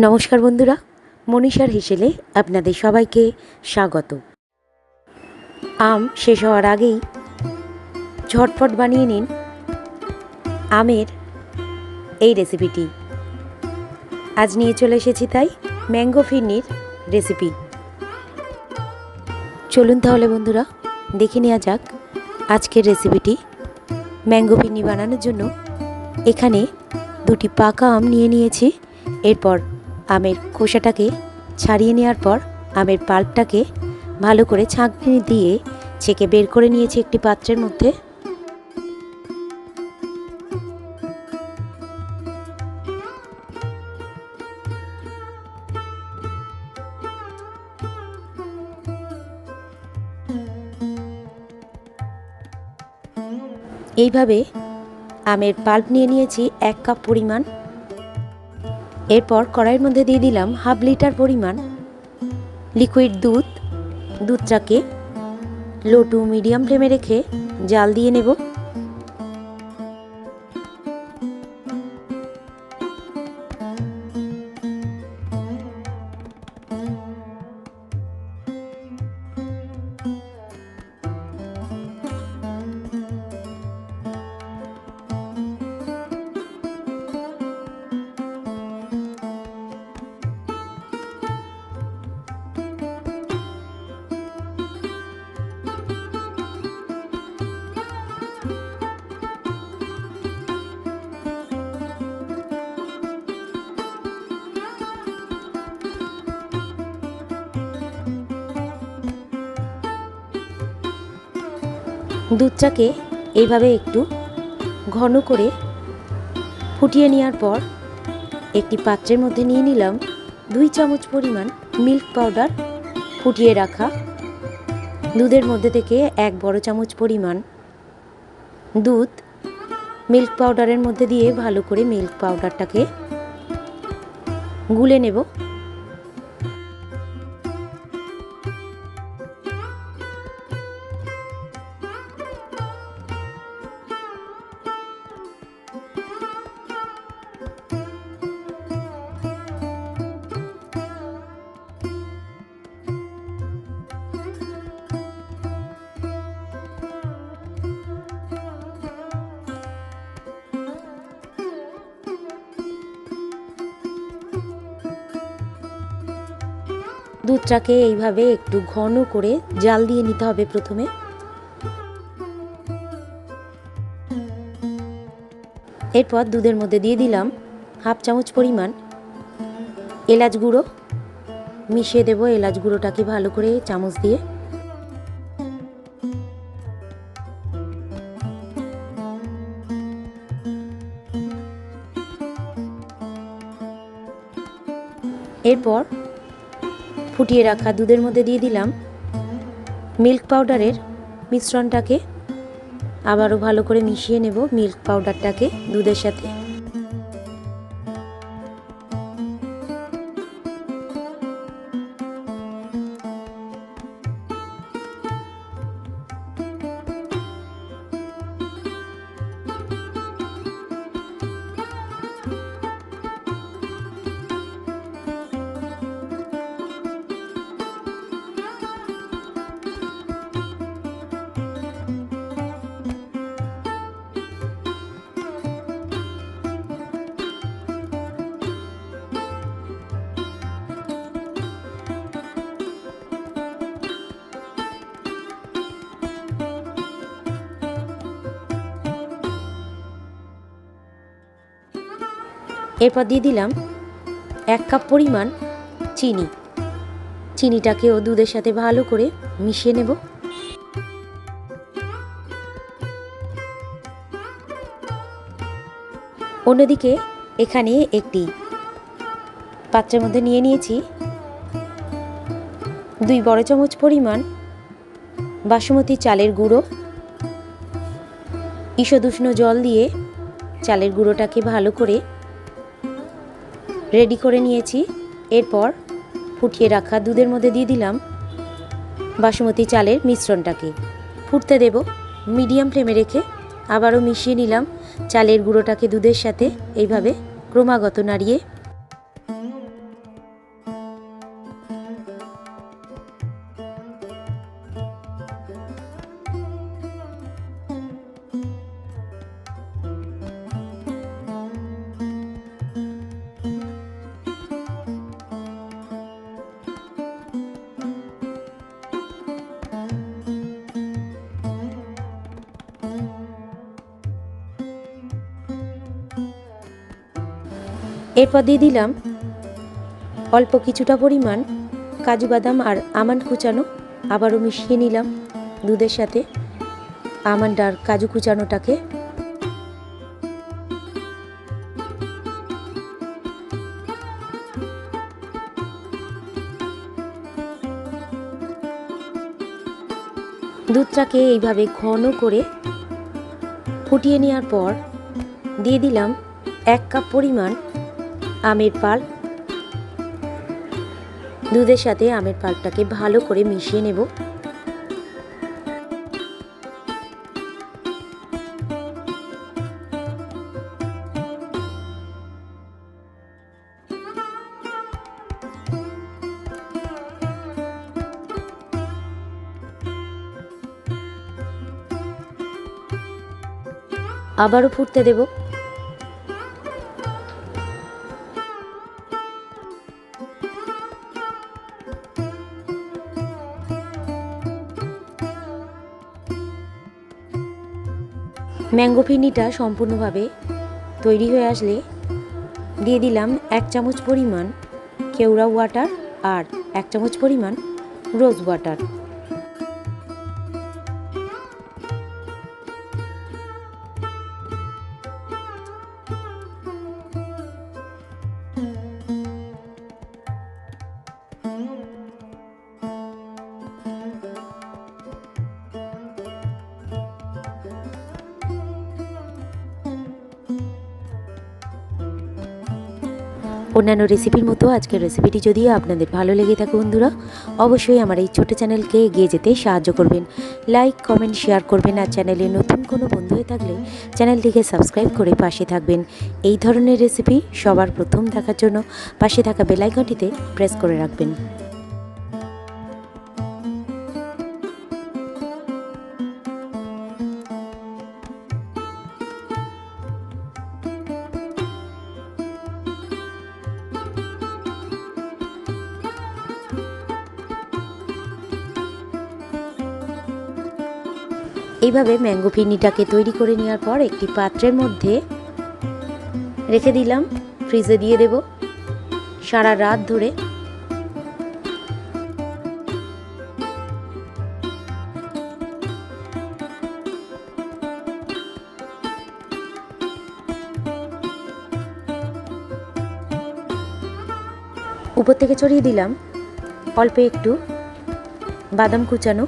নমস্কার বন্ধুরা, মনীষার হিসেলে আপনাদের সবাইকে স্বাগত। আম শেষ হওয়ার আগেই ঝটফট বানিয়ে নিন আমের এই রেসিপিটি আজ নিয়ে চলে এসেছি তাই ম্যাঙ্গো ফিরনির রেসিপি চলুন তাহলে বন্ধুরা, দেখে নেওয়া যাক আজকের রেসিপিটি ম্যাঙ্গো ফিরনি বানানোর জন্য এখানে দুটি পাকা আম নিয়ে নিয়েছি, এরপর আমের খোসাটাকে ছাড়িয়ে নেওয়ার পর আমের পাল্পটাকে ভালো করে ছাঁকনি দিয়ে ছেঁকে বের করে নিয়েছি একটি পাত্রের মধ্যে। এইভাবে আমের পাল্প নিয়ে নিয়েছি এক কাপ পরিমাণ। এরপর কড়াইয়ের মধ্যে দিয়ে দিলাম হাফ লিটার পরিমাণ লিকুইড দুধ, দুধটাকে লো টু মিডিয়াম ফ্লেমে রেখে জাল দিয়ে নেব। দুধটাকে এইভাবে একটু ঘন করে ফুটিয়ে নেওয়ার পর একটি পাত্রের মধ্যে নিয়ে নিলাম দুই চামচ পরিমাণ মিল্ক পাউডার ফুটিয়ে রাখা। দুধের মধ্যে থেকে এক বড় চামচ পরিমাণ দুধ মিল্ক পাউডারের মধ্যে দিয়ে ভালো করে মিল্ক পাউডারটাকে গুলে নেব। দুধটাকে এইভাবে একটু ঘন করে জাল দিয়ে নিতে হবে প্রথমে। এরপর দুধের মধ্যে দিয়ে দিলাম হাফ চামচ পরিমাণ এলাচ গুঁড়ো। মিশিয়ে দেবো এলাচ গুঁড়োটাকে ভালো করে চামচ দিয়ে। এরপর ফুটিয়ে রাখা দুধের মধ্যে দিয়ে দিলাম। মিল্ক পাউডারের মিশ্রণটাকে আবারও ভালো করে মিশিয়ে নেব মিল্ক পাউডারটাকে দুধের সাথে। এরপর দিয়ে দিলাম এক কাপ পরিমাণ চিনি। চিনিটাকেও দুধের সাথে ভালো করে মিশিয়ে নেব। অন্যদিকে এখানে একটি পাত্রের মধ্যে নিয়ে নিয়েছি দুই বড় চামচ পরিমাণ বাসমতি চালের গুঁড়ো। ঈষদুষ্ণ জল দিয়ে চালের গুঁড়োটাকে ভালো করে রেডি করে নিয়েছি। এরপর ফুটিয়ে রাখা দুধের মধ্যে দিয়ে দিলাম বাসমতি চালের মিশ্রণটাকে। ফুটতে দেব মিডিয়াম ফ্লেমে রেখে আবারও মিশিয়ে নিলাম চালের গুঁড়োটাকে দুধের সাথে। এইভাবে ক্রমাগত নাড়িয়ে এরপর দিয়ে দিলাম অল্প কিছুটা পরিমাণ কাজু বাদাম আর আমন্ড কুচানো। আবারও মিশিয়ে নিলাম দুধের সাথে আমন্ড আর কাজু কুচানোটাকে। দুধটাকে এইভাবে ঘন করে ফুটিয়ে নেওয়ার পর দিয়ে দিলাম এক কাপ পরিমাণ আমের পাল। দুধের সাথে আমের পালটাকে ভালো করে মিশিয়ে নেব। আবারও ফুটতে দেব। ম্যাঙ্গো ফিরনিটা সম্পূর্ণভাবে তৈরি হয়ে আসলে দিয়ে দিলাম এক চামচ পরিমাণ কেওড়া ওয়াটার আর এক চামচ পরিমাণ রোজ ওয়াটার অন্যান্য রেসিপির মতো আজকের রেসিপিটি যদি আপনাদের ভালো লেগে থাকে বন্ধুরা, অবশ্যই আমার এই ছোটো চ্যানেলকে এগিয়ে যেতে সাহায্য করবেন। লাইক কমেন্ট শেয়ার করবেন আর চ্যানেলে নতুন কোনো বন্ধু হয়ে থাকলে চ্যানেলটিকে সাবস্ক্রাইব করে পাশে থাকবেন। এই ধরনের রেসিপি সবার প্রথম দেখার জন্য পাশে থাকা বেলাইকনটিতে প্রেস করে রাখবেন। এইভাবে ম্যাঙ্গো ফিরনিটাকে তৈরি করে নেওয়ার পর একটি পাত্রের মধ্যে রেখে দিলাম। ফ্রিজে দিয়ে দেব। সারা রাত ধরে। উপর থেকে ছড়িয়ে দিলাম। অল্প একটু বাদাম কুচানো।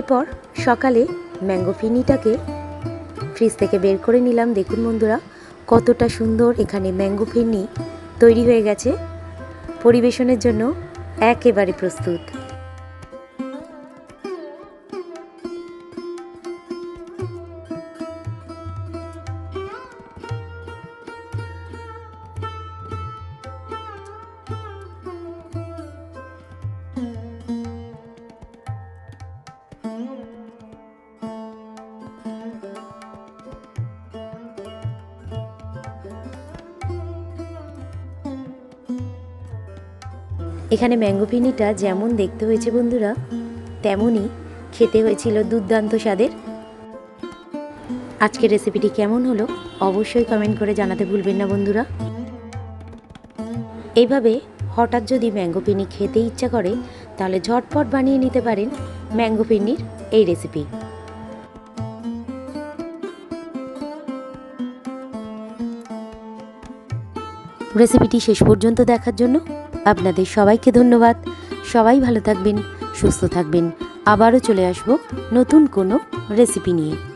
এরপর সকালে ম্যাঙ্গো ফিনিটাকে ফ্রিজ থেকে বের করে নিলাম। দেখুন বন্ধুরা, কতটা সুন্দর এখানে ম্যাঙ্গো ফিরনি তৈরি হয়ে গেছে। পরিবেশনের জন্য একেবারে প্রস্তুত। এখানে ম্যাঙ্গো ফিনিটা যেমন দেখতে হয়েছে বন্ধুরা, তেমনই খেতে হয়েছিল দুর্দান্ত স্বাদের। আজকের রেসিপিটি কেমন হলো অবশ্যই কমেন্ট করে জানাতে ভুলবেন না বন্ধুরা। এইভাবে হঠাৎ যদি ম্যাঙ্গো পিনি খেতে ইচ্ছা করে, তাহলে ঝটপট বানিয়ে নিতে পারেন ম্যাঙ্গো পিন্নির এই রেসিপি রেসিপিটি শেষ পর্যন্ত দেখার জন্য আপনাদের সবাইকে ধন্যবাদ। সবাই ভালো থাকবেন, সুস্থ থাকবেন। আবারও চলে আসব নতুন কোনো রেসিপি নিয়ে।